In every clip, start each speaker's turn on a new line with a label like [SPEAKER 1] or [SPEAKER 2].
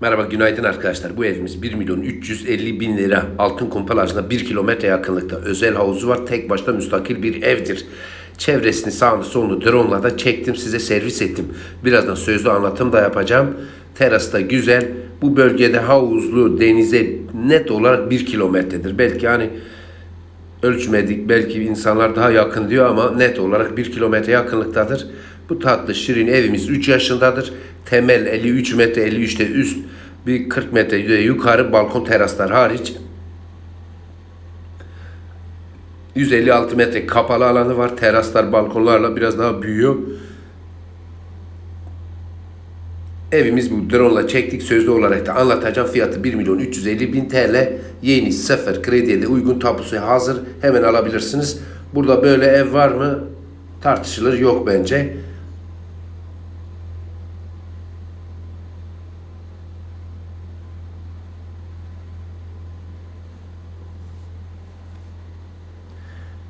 [SPEAKER 1] Merhaba günaydın arkadaşlar. Bu evimiz 1 milyon 350 bin lira. Altın Kumpalaj'da 1 kilometre yakınlıkta. Özel havuzu var. Tek başta müstakil bir evdir. Çevresini sağını solunu drone'la da çektim. Size servis ettim. Birazdan sözlü anlatım da yapacağım. Teras da güzel. Bu bölgede havuzlu denize net olarak 1 kilometredir. Belki hani ölçmedik. Belki insanlar daha yakın diyor ama net olarak 1 kilometre yakınlıktadır. Bu tatlı şirin evimiz 3 yaşındadır. Temel 53 metre 53'te üst bir 40 metre yukarı balkon teraslar hariç 156 metre kapalı alanı var. Teraslar balkonlarla biraz daha büyüyor. Evimiz bu drone ile çektik sözlü olarak da anlatacağım. Fiyatı 1 milyon 350 bin TL. Yeni sıfır krediye de uygun tapusu hazır. Hemen alabilirsiniz. Burada böyle ev var mı? Tartışılır yok bence.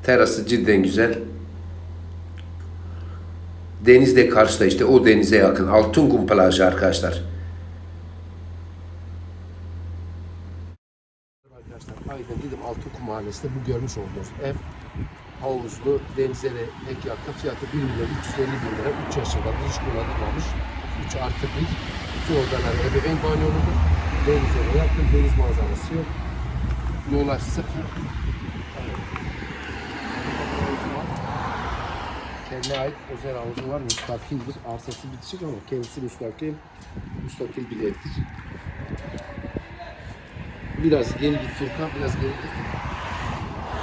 [SPEAKER 1] Terası cidden güzel. Deniz de karşıda işte o denize yakın. Altınkum plajı arkadaşlar. Arkadaşlar Aydın dedim Altınkum mahallesinde bu görmüş olduğunuz ev havuzlu denize de pek yakın. Fiyatı 1 milyon 350 bin lira. 3 yaşında hiç kullanılmamış. 3 artı 1 bütün odalar ebeveyn banyoludur denize de yakın deniz manzarası yok. Yollar sıfır kendine ait özel havuzu var müstakildir arsası bitişik ama kendisi müstakil müstakil bir evdir biraz geri git Furkan biraz geri git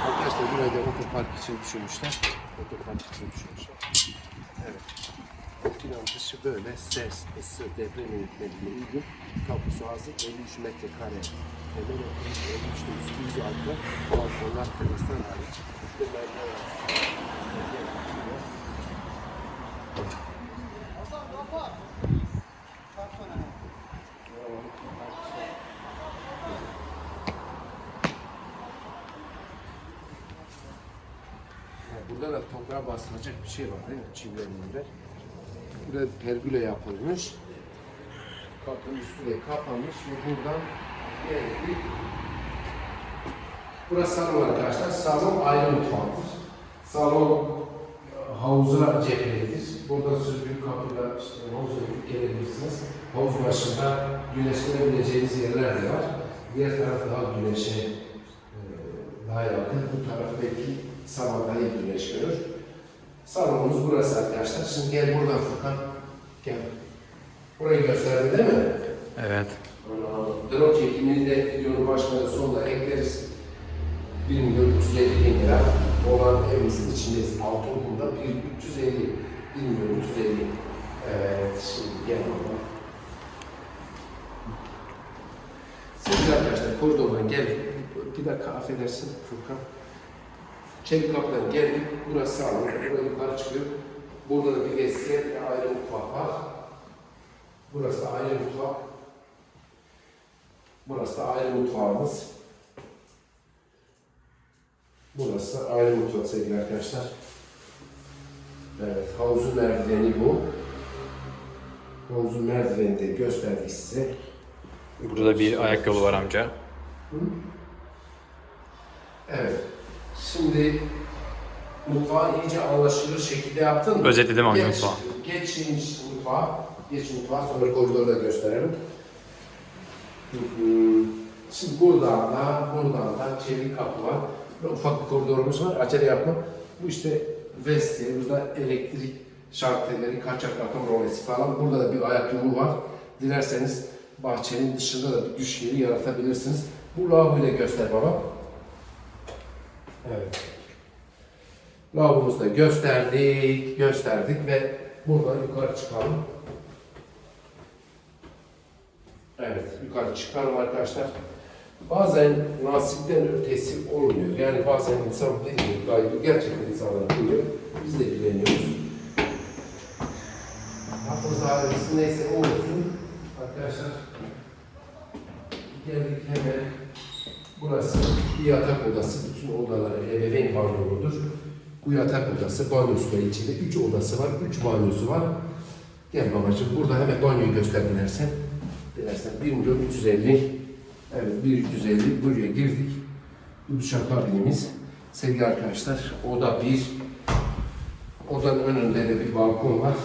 [SPEAKER 1] Arkadaşlar burayı da otopark için düşünmüşler. Otopark için düşünmüşler. Evet. Binanın dışı böyle ses, ısı, deprem yönetmeliğine uygun. Kapısı hazır. 53 metrekare. Temel oturmuş 53'te üstü yüzü arka. Balkonlar terastan hariç. Bir merdiven var. Yani Burada da toprağa basılacak bir şey var değil mi? Çimlenmeler. Burada pergüle yapılmış. Kapının üstü de kapanmış ve buradan geldik. Burası salon arkadaşlar. Salon ayrı mutfaktır. Salon e, havuzuna cephelidir. Burada sürgün kapıyla işte havuza gelebilirsiniz. Havuz başında güneşlenebileceğiniz yerler de var. Diğer taraf daha güneşe e, daha yakın. Bu taraf belki sabah daha iyi güneş görür. Salonumuz burası arkadaşlar. Şimdi gel buradan Furkan. Gel. Burayı gösterdi değil mi?
[SPEAKER 2] Evet.
[SPEAKER 1] Drone çekimini de videonun başına da sonuna ekleriz. 1 milyon 350 bin lira olan evimizin içindeyiz. Altınkum'da 1 350 1 milyon 350 Evet, şimdi gel oradan. Sevgili arkadaşlar, koridordan geldik. Bir dakika affedersin Furkan. Çelik kapıdan geldik. Burası salon. Buraya yukarı çıkıyor. Burada da bir vestiyer ve ayrı mutfak var. Burası da ayrı mutfak. Burası da ayrı mutfağımız. Burası da ayrı mutfak sevgili arkadaşlar. Evet, havuzun merdiveni bu. Havuzun merdiveni de gösterdik size.
[SPEAKER 2] Burada bir ayak yolu var amca.
[SPEAKER 1] Evet. Şimdi mutfağı iyice anlaşılır şekilde yaptın mı?
[SPEAKER 2] Özetledim amca
[SPEAKER 1] Geç-
[SPEAKER 2] mutfağı.
[SPEAKER 1] Geç şimdi mutfağa. Geç mutfağa sonra koridoru da gösterelim. Hı hı. Şimdi buradan da, buradan da çelik kapı var. Ufak bir koridorumuz var. Acele yapma. Bu işte vestiye, burada elektrik şartelleri, kaçak akım rolesi falan. Burada da bir ayak yolu var. Dilerseniz bahçenin dışında da bir düş yeri yaratabilirsiniz. Bu lavaboyu da göster baba. Evet. Lavabomuzu da gösterdik, gösterdik ve buradan yukarı çıkalım. Evet, yukarı çıkalım arkadaşlar. Bazen nasipten ötesi olmuyor. Yani bazen insan bilmiyor, gaybı gerçekten insanlar biliyor. Biz de bilemiyoruz. Hakkımız ailesi neyse o olsun. Arkadaşlar, geldik hemen Burası bir yatak odası. Bütün odaları ebeveyn banyoludur. Bu yatak odası, banyosu da içinde. Üç odası var, üç banyosu var. Gel babacığım, burada hemen banyoyu göster dilersen. Dilersen 1 milyon 350. Evet 1 350 buraya girdik. Bu duşak kabinimiz. Sevgili arkadaşlar oda bir. Odanın önünde de bir balkon var.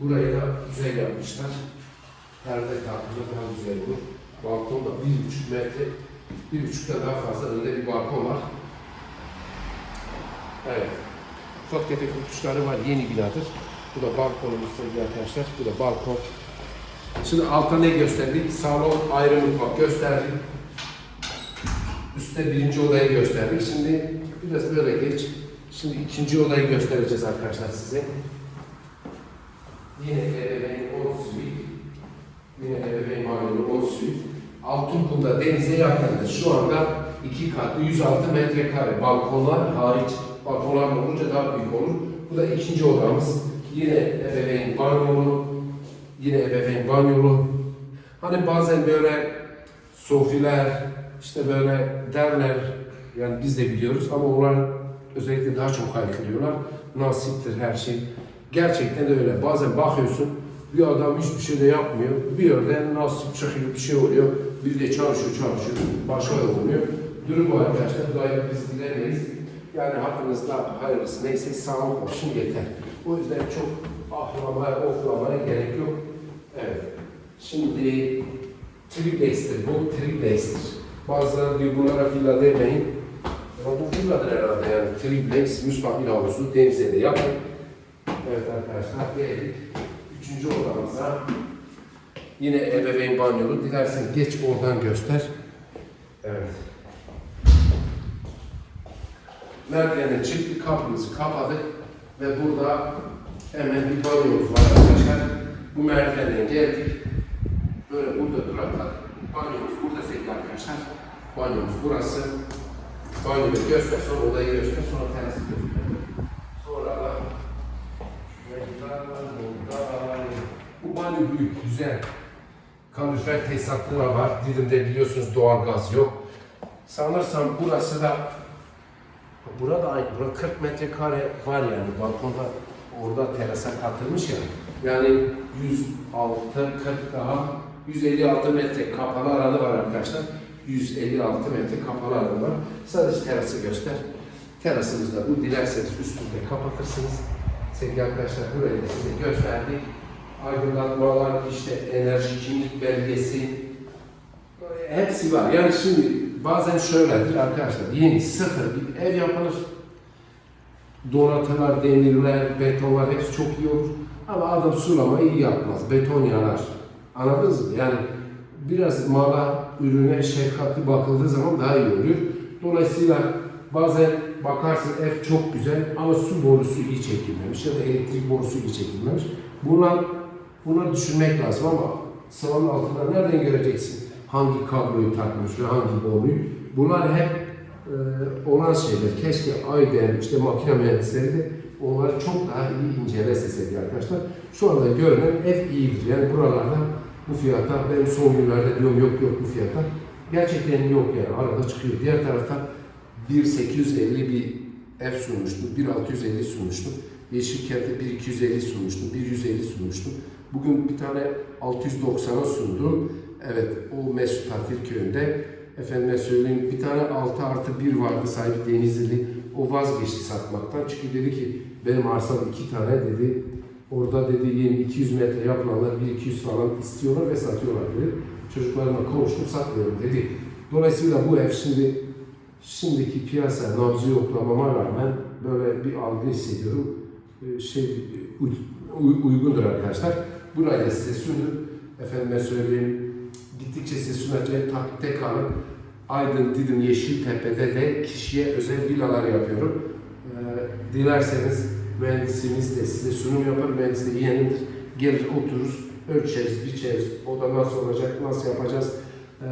[SPEAKER 1] Burayı da güzel yapmışlar. Perde takımı daha güzel bu. Balkonda bir buçuk metre, bir buçukta daha fazla önünde bir balkon var. Evet. Ufak tefek uçuşları var. Yeni binadır. Bu da balkonumuz sevgili arkadaşlar. Bu da balkon. Şimdi altta ne gösterdik? Salon, ayrı mutfak gösterdik. Üstte birinci odayı gösterdik. Şimdi biraz böyle geç. Şimdi ikinci odayı göstereceğiz arkadaşlar size. Yine ebeveyn 10 suite. Yine ebeveyn banyolu 10 suite. Altınkum'da denize yakındır. Şu anda iki katlı 106 metrekare. Balkonlar hariç. Balkonlar olunca daha büyük olur. Bu da ikinci odamız. Yine ebeveyn banyolu. Yine ebeveyn banyolu. Hani bazen böyle sofiler, işte böyle derler, yani biz de biliyoruz ama onlar özellikle daha çok haykırıyorlar. Nasiptir her şey. Gerçekten de öyle. Bazen bakıyorsun bir adam hiçbir şey de yapmıyor. Bir yerden nasip çıkıyor, bir şey oluyor. Bir de çalışıyor, çalışıyor. Başka da olmuyor. Durum bu arkadaşlar. Dayak biz dilemeyiz. Yani hakkınızda hayırlısı neyse sağlık olsun yeter. O yüzden çok ahlamaya, oflamaya gerek yok. Evet. Şimdi triplex'tir bu, triplex'tir. Bazıları diyor bunlara villa demeyin. Ama bu villadır herhalde yani. Triplex, müstakil havuzu denize de yapın. Evet arkadaşlar geldik. Üçüncü odamıza. Yine ebeveyn banyolu. Dilersen geç oradan göster. Evet. Merdivene çıktık, kapımızı kapadık ve burada hemen bir banyomuz var arkadaşlar. Bu merdivenden geldik. Böyle burada duraklar. Banyomuz burada sevgili arkadaşlar. Banyomuz burası. Banyoyu göster, sonra odayı göster, sonra terası göster. Sonra. Bu banyo büyük, güzel. Kalorifer tesisatları var. Didim'de biliyorsunuz doğal gaz yok. Sanırsam burası da Burada aynı, burada 40 metrekare var yani balkonda orada terasa katılmış ya. Yani 106, 40 daha 156 metre kapalı alanı var arkadaşlar. 156 metre kapalı alanı var. Sadece terası göster. Terasımızda bu dilerseniz üstünde kapatırsınız. Sevgili arkadaşlar burayı da size gösterdik. Aydınlatmalar, işte enerji kimlik belgesi, hepsi var. Yani şimdi bazen şöyledir arkadaşlar. Yeni sıfır bir ev yapılır. Donatırlar, demirler, betonlar hepsi çok iyi olur. Ama adam sulama iyi yapmaz. Beton yanar. Anladınız mı? Yani biraz mala, ürüne şefkatli bakıldığı zaman daha iyi oluyor. Dolayısıyla bazen bakarsın ev çok güzel ama su borusu iyi çekilmemiş ya da elektrik borusu iyi çekilmemiş. Bunlar, bunları düşünmek lazım ama sıvanın altında nereden göreceksin? Hangi kabloyu takmış ve hangi boruyu? Bunlar hep e, olan şeyler. Keşke Aydın, işte makine mühendisleri de onları çok daha iyi incelese sevgili arkadaşlar. Şu anda görünen ev iyidir. Yani buralarda bu fiyata, ben son günlerde diyorum yok yok bu fiyata. Gerçekten yok yani arada çıkıyor. Diğer tarafta 1.850 bir ev sunmuştum, 1.650 sunmuştum. Yeşilkent'te 1.250 sunmuştum, 1.150 sunmuştum. Bugün bir tane 690'a sundum. Evet, o Mesut Tatil köyünde. Efendime söyleyeyim, bir tane 6 artı 1 vardı sahibi Denizli. O vazgeçti satmaktan. Çünkü dedi ki, benim arsam iki tane dedi. Orada dedi yeni 200 metre yapılanlar 1-200 falan istiyorlar ve satıyorlar dedi. Çocuklarımla konuştum, satmıyorum dedi. Dolayısıyla bu ev şimdi şimdiki piyasa nabzı yoklamama rağmen böyle bir algı hissediyorum. Ee, Şey uy- uy- uygundur arkadaşlar. Burayı da size sundum. Efendime söyleyeyim. Gittikçe size sunacağım. Takipte kalın. Aydın, Didim, Yeşiltepe'de de kişiye özel villalar yapıyorum. Ee, dilerseniz mühendisimiz de size sunum yapar. Mühendis de yeğenimdir. Gelir otururuz, ölçeriz, biçeriz. O da nasıl olacak, nasıl yapacağız. Ee,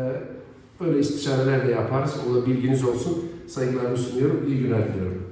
[SPEAKER 1] Böyle istişareler de yaparız. O da bilginiz olsun. Saygılarımı sunuyorum. İyi günler diliyorum.